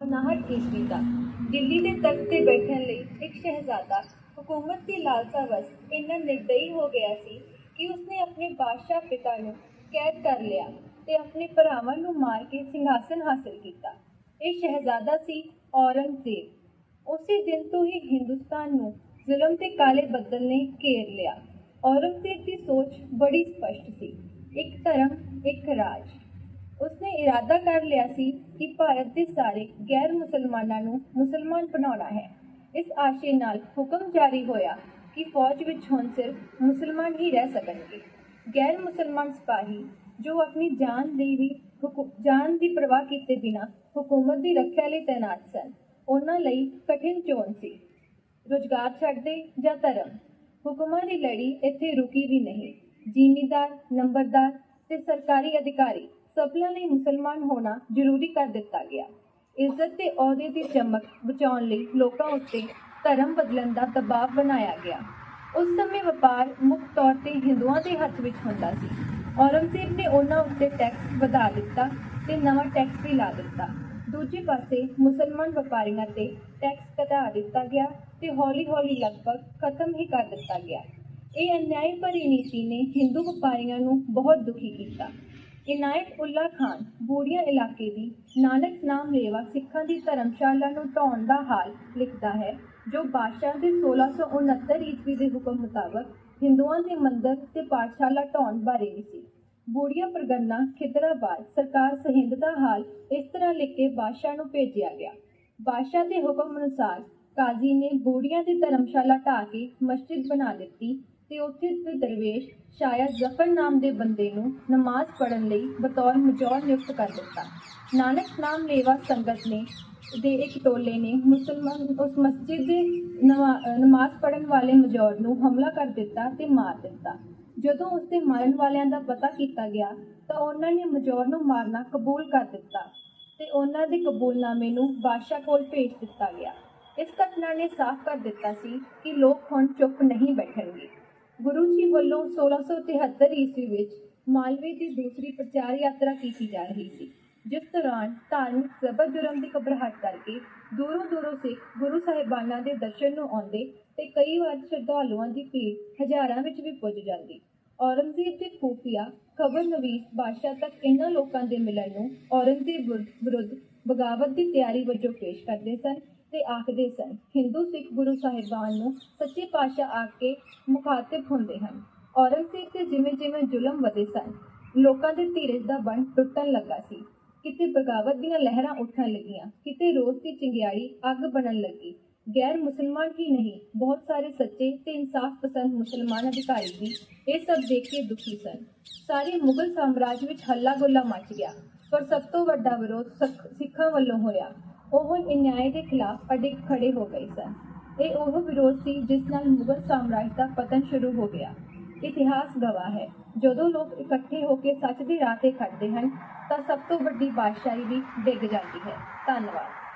59 ਈਸਵੀ ਦਾ। ਦਿੱਲੀ ਦੇ ਤਖਤ ਤੇ ਬੈਠਣ ਲਈ ਇੱਕ ਸ਼ਹਿਜ਼ਾਦਾ ਹਕੂਮਤ ਦੀ ਲਾਲਸਾ ਵਸ ਇੰਨਾ ਨਿਰਦਈ ਹੋ ਗਿਆ ਸੀ ਕਿ ਉਸਨੇ ਆਪਣੇ ਬਾਦਸ਼ਾਹ ਪਿਤਾ ਨੂੰ ਕੈਦ ਕਰ ਲਿਆ ਤੇ ਆਪਣੇ ਭਰਾਵਾਂ ਨੂੰ ਮਾਰ ਕੇ ਸਿੰਘਾਸਨ ਹਾਸਲ ਕੀਤਾ। ਇਹ ਸ਼ਹਿਜ਼ਾਦਾ ਸੀ ਔਰੰਗਜ਼ੇਬ। ਉਸੇ ਦਿਨ ਤੋਂ ਹੀ ਹਿੰਦੁਸਤਾਨ ਨੂੰ ਜ਼ੁਲਮ ਤੇ ਕਾਲੇ ਬੱਦਲ ਨੇ ਘੇਰ ਲਿਆ। ਔਰੰਗਜ਼ੇਬ ਦੀ ਸੋਚ ਬੜੀ ਸਪਸ਼ਟ ਸੀ। ਇੱਕ ਧਰਮ, ਇੱਕ ਰਾਜ। ਉਸਨੇ ਇਰਾਦਾ ਕਰ ਲਿਆ ਸੀ ਕਿ ਭਾਰਤ ਦੇ ਸਾਰੇ ਗੈਰ ਮੁਸਲਮਾਨਾਂ ਨੂੰ ਮੁਸਲਮਾਨ ਬਣਾਉਣਾ ਹੈ। ਇਸ ਆਸ਼ੇ ਨਾਲ ਹੁਕਮ ਜਾਰੀ ਹੋਇਆ ਕਿ ਫੌਜ ਵਿੱਚ ਹੁਣ ਸਿਰਫ ਮੁਸਲਮਾਨ ਹੀ ਰਹਿ ਸਕਣਗੇ। ਗੈਰ ਮੁਸਲਮਾਨ ਸਿਪਾਹੀ ਜੋ ਆਪਣੀ ਜਾਨ ਦੀ ਵੀ ਹੁਕੂ- ਜਾਨ ਦੀ ਪਰਵਾਹ ਕੀਤੇ ਬਿਨਾ ਹਕੂਮਤ ਦੀ ਰੱਖਿਆ ਲਈ ਤਾਇਨਾਤ ਸਨ, ਉਹਨਾਂ ਲਈ ਕਠਿਨ ਚੋਣ ਸੀ। ਰੁਜ਼ਗਾਰ ਛੱਡਦੇ ਜਾਂ ਧਰਮ, ਹੁਕਮਾਂ ਦੀ ਲੜੀ ਇੱਥੇ ਰੁਕੀ ਵੀ ਨਹੀਂ। ਜ਼ਿਮੀਦਾਰ, ਨੰਬਰਦਾਰ ਤੇ ਸਰਕਾਰੀ ਅਧਿਕਾਰੀ ਸਭਨਾਂ ਲਈ ਮੁਸਲਮਾਨ ਹੋਣਾ ਜ਼ਰੂਰੀ ਕਰ ਦਿੱਤਾ ਗਿਆ। ਇੱਜ਼ਤ ਤੇ ਅਹੁਦੇ ਦੀ ਚਮਕ ਬਚਾਉਣ ਲਈ ਲੋਕਾਂ ਉੱਤੇ ਧਰਮ ਬਦਲਣ ਦਾ ਦਬਾਅ ਬਣਾਇਆ ਗਿਆ। ਉਸ ਸਮੇਂ ਵਪਾਰ ਮੁੱਖ ਤੌਰ ਤੇ ਹਿੰਦੂਆਂ ਦੇ ਹੱਥ ਵਿੱਚ ਹੁੰਦਾ ਸੀ। ਔਰੰਗਜ਼ੇਬ ਨੇ ਉਹਨਾਂ ਉੱਤੇ ਟੈਕਸ ਵਧਾ ਦਿੱਤਾ ਤੇ ਨਵਾਂ ਟੈਕਸ ਵੀ ਲਾ ਦਿੱਤਾ। ਦੂਜੇ ਪਾਸੇ ਮੁਸਲਮਾਨ ਵਪਾਰੀਆਂ ਤੇ ਟੈਕਸ ਘਟਾ ਦਿੱਤਾ ਗਿਆ ਤੇ ਹੌਲੀ-ਹੌਲੀ ਲਗਭਗ ਖਤਮ ਹੀ ਕਰ ਦਿੱਤਾ ਗਿਆ। ਇਹ ਅਨਿਆਏ ਭਰੀ ਨੀਤੀ ਨੇ ਹਿੰਦੂ ਵਪਾਰੀਆਂ ਨੂੰ ਬਹੁਤ ਦੁਖੀ ਕੀਤਾ। ਇਨਾਇਤ ਉੱਲਾ ਖਾਨ, ਬੂੜੀਆਂ ਇਲਾਕੇ ਦੀ ਨਾਨਕ ਨਾਮ ਲੇਵਾ ਸਿੱਖਾਂ ਦੀ ਧਰਮਸ਼ਾਲਾ ਨੂੰ ਢਾਉਣ ਦਾ ਹਾਲ ਲਿਖਦਾ ਹੈ, ਜੋ ਬਾਦਸ਼ਾਹ ਦੇ 1669 ਈਸਵੀ ਦੇ ਹੁਕਮ ਮੁਤਾਬਕ ਹਿੰਦੂਆਂ ਦੇ ਮੰਦਰ ਤੇ ਪਾਠਸ਼ਾਲਾ ਢਾਉਣ ਬਾਰੇ ਵੀ ਸੀ। ਬੂੜੀਆਂ ਪ੍ਰਗੰਨਾ ਖਿਦਰਾਬਾਦ ਸਰਕਾਰ ਸਹਿੰਦ ਦਾ ਹਾਲ ਇਸ ਤਰ੍ਹਾਂ ਲਿਖ ਕੇ ਬਾਦਸ਼ਾਹ ਨੂੰ ਭੇਜਿਆ ਗਿਆ। ਬਾਦਸ਼ਾਹ ਦੇ ਹੁਕਮ ਅਨੁਸਾਰ ਕਾਜ਼ੀ ਨੇ ਬੂੜੀਆਂ ਦੀ ਧਰਮਸ਼ਾਲਾ ਢਾਹ ਕੇ ਮਸਜਿਦ ਬਣਾ ਦਿੱਤੀ ਤੇ ਉੱਥੇ ਦੇ ਦਰਵੇਸ਼ ਸ਼ਾਇਦ ਜ਼ਫਰ ਨਾਮ ਦੇ ਬੰਦੇ ਨੂੰ ਨਮਾਜ਼ ਪੜ੍ਹਨ ਲਈ ਬਤੌਰ ਮਜੌਰ ਨਿਯੁਕਤ ਕਰ ਦਿੱਤਾ। ਨਾਨਕ ਨਾਮ ਲੇਵਾ ਸੰਗਤ ਨੇ ਦੇ ਇੱਕ ਟੋਲੇ ਨੇ ਮੁਸਲਮਾਨ ਉਸ ਮਸਜਿਦ ਦੇ ਨਵਾ- ਨਮਾਜ਼ ਪੜ੍ਹਨ ਵਾਲੇ ਮਜੌਰ ਨੂੰ ਹਮਲਾ ਕਰ ਦਿੱਤਾ ਤੇ ਮਾਰ ਦਿੱਤਾ। ਜਦੋਂ ਉਸ ਦੇ ਮਾਰਨ ਵਾਲਿਆਂ ਦਾ ਪਤਾ ਕੀਤਾ ਗਿਆ, ਤਾਂ ਉਹਨਾਂ ਨੇ ਮਜੌਰ ਨੂੰ ਮਾਰਨਾ ਕਬੂਲ ਕਰ ਦਿੱਤਾ ਤੇ ਉਹਨਾਂ ਦੇ ਕਬੂਲਨਾਮੇ ਨੂੰ ਬਾਦਸ਼ਾਹ ਕੋਲ ਭੇਜ ਦਿੱਤਾ ਗਿਆ। ਇਸ ਘਟਨਾ ਨੇ ਸਾਫ਼ ਕਰ ਦਿੱਤਾ ਸੀ ਕਿ ਲੋਕ ਹੁਣ ਚੁੱਪ ਨਹੀਂ ਬੈਠਣਗੇ ਗੁਰੂ ਜੀ ਵੱਲੋਂ 1673 ਈਸਵੀ ਵਿੱਚ ਮਾਲਵੇ ਦੀ ਦੂਸਰੀ ਪ੍ਰਚਾਰ ਯਾਤਰਾ ਕੀਤੀ ਜਾ ਰਹੀ ਸੀ, ਜਿਸ ਦੌਰਾਨ ਧਾਰਮਿਕ ਜ਼ਬਰ ਜੁਰਮ ਦੀ ਘਬਰਾਹਟ ਕਰਕੇ ਦੂਰੋਂ ਦੂਰੋਂ ਸਿੱਖ ਗੁਰੂ ਸਾਹਿਬਾਨਾਂ ਦੇ ਦਰਸ਼ਨ ਨੂੰ ਆਉਂਦੇ ਤੇ ਕਈ ਵਾਰ ਸ਼ਰਧਾਲੂਆਂ ਦੀ ਭੀੜ ਹਜ਼ਾਰਾਂ ਵਿੱਚ ਵੀ ਪੁੱਜ ਜਾਂਦੀ। ਔਰੰਗਜ਼ੇਬ ਦੇ ਖੂਫੀਆ ਖਬਰ ਨਵੀਸ ਬਾਦਸ਼ਾਹ ਤੱਕ ਇਹਨਾਂ ਲੋਕਾਂ ਦੇ ਮਿਲਣ ਨੂੰ ਔਰੰਗਜ਼ੇਬ ਵਿਰੁੱਧ- ਵਿਰੁੱਧ ਬਗਾਵਤ ਦੀ ਤਿਆਰੀ ਵਜੋਂ ਪੇਸ਼ ਕਰਦੇ ਸਨ। ਤੇ ਆਖਦੇ ਸਨ, ਹਿੰਦੂ ਸਿੱਖ ਗੁਰੂ ਸਾਹਿਬਾਨ ਨੂੰ ਸੱਚੇ ਪਾਤਸ਼ਾਹ ਆ ਕੇ ਮੁਖਾਤਿਬ ਹੁੰਦੇ ਹਨ। ਔਰੰਗਜ਼ੇਬ ਤੇ ਜਿਵੇਂ ਜਿਵੇਂ ਜ਼ੁਲਮ ਵਧੇ ਸਨ, ਲੋਕਾਂ ਦੇ ਧੀਰਜ ਦਾ ਬੰਨ ਟੁੱਟਣ ਲੱਗਾ ਸੀ। ਕਿਤੇ ਬਗਾਵਤ ਦੀਆਂ ਲਹਿਰਾਂ ਉੱਠਣ ਲੱਗੀਆਂ, ਕਿਤੇ ਰੋਸ ਦੀ ਚਿੰਗਿਆੜੀ ਅੱਗ ਬਣਨ ਲੱਗੀ। ਗੈਰ ਮੁਸਲਮਾਨ ਹੀ ਨਹੀਂ, ਬਹੁਤ ਸਾਰੇ ਸੱਚੇ ਤੇ ਇਨਸਾਫ ਪਸੰਦ ਮੁਸਲਮਾਨ ਅਧਿਕਾਰੀ ਵੀ ਇਹ ਸਭ ਦੇਖ ਕੇ ਦੁਖੀ ਸਨ। ਸਾਰੇ ਮੁਗਲ ਸਾਮਰਾਜ ਵਿੱਚ ਹੱਲਾ ਗੁੱਲਾ ਮਚ ਗਿਆ, ਪਰ ਸਭ ਤੋਂ ਵੱਡਾ ਵਿਰੋਧ ਸਿੱਖਾਂ ਵੱਲੋਂ ਹੋਇਆ। ਉਹ ਹੁਣ ਅਨਿਆਏ ਦੇ ਖਿਲਾਫ ਅਡਿੱਗ ਖੜੇ ਹੋ ਗਏ ਸਨ। ਇਹ ਉਹ ਵਿਰੋਧ ਸੀ ਜਿਸ ਨਾਲ ਮੁਗਲ ਸਾਮਰਾਜ ਦਾ ਪਤਨ ਸ਼ੁਰੂ ਹੋ ਗਿਆ। ਇਤਿਹਾਸ ਗਵਾਹ ਹੈ। ਜਦੋਂ ਲੋਕ ਇਕੱਠੇ ਹੋ ਕੇ ਸੱਚ ਦੀ ਰਾਹ ਤੇ ਖੜਦੇ ਹਨ, ਤਾਂ ਸਭ ਤੋਂ ਵੱਡੀ ਬਾਦਸ਼ਾਹੀ ਵੀ ਡਿੱਗ ਜਾਂਦੀ ਹੈ। ਧੰਨਵਾਦ।